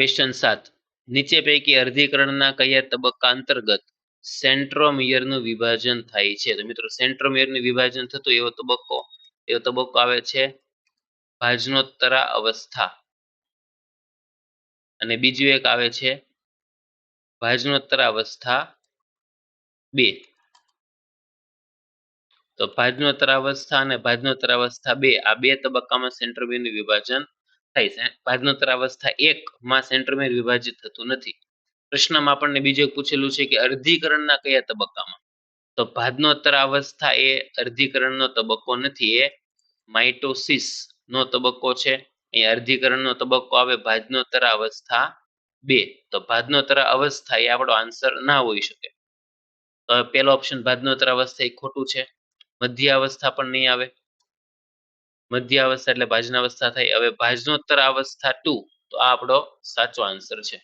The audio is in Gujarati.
ક્વેશ્ચન સાત. નીચે પૈકી અર્ધીકરણના કયા તબક્કા અંતર્ગત સેન્ટ્રોમિયરનું વિભાજન થાય છે? તો મિત્રો સેન્ટ્રોમિયરનું વિભાજન થતું એવો તબક્કો એવો તબક્કો આવે છે ભાજનોત્તરા અવસ્થા. અને બીજું એક આવે છે ભાજનોત્તરા અવસ્થા બે. તો ભાજનોત્તર અવસ્થા અને ભાજનોત્તર અવસ્થા બે. આ બે તબક્કામાં સેન્ટ્રોમિયરનું વિભાજન થાય અવસ્થા એક માં સેન્ટ્રોમિયર વિભાજિત થતું નથી. પ્રશ્નમાં આપણને બીજું પૂછેલું છે કે અર્ધીકરણના કયા તબક્કામાં? તો ભાજનોત્તર અવસ્થા એ અર્ધીકરણનો તબક્કો નથી, એ માઇટોસિસ નો તબક્કો છે. અહીંયા અર્ધીકરણનો તબક્કો આવે ભાજનોત્તર અવસ્થા બે. તો ભાજનોત્તર અવસ્થા એ આપણો આન્સર ના હોઈ શકે. તો પહેલો ઓપ્શન ભાજનોત્તર અવસ્થા એ ખોટું છે. મધ્ય અવસ્થા પણ નહીં આવે. મધ્ય અવસ્થા એટલે ભાજન અવસ્થા થાય. હવે ભાજનોતર અવસ્થા ટુ તો આ આપણો સાચો આન્સર છે.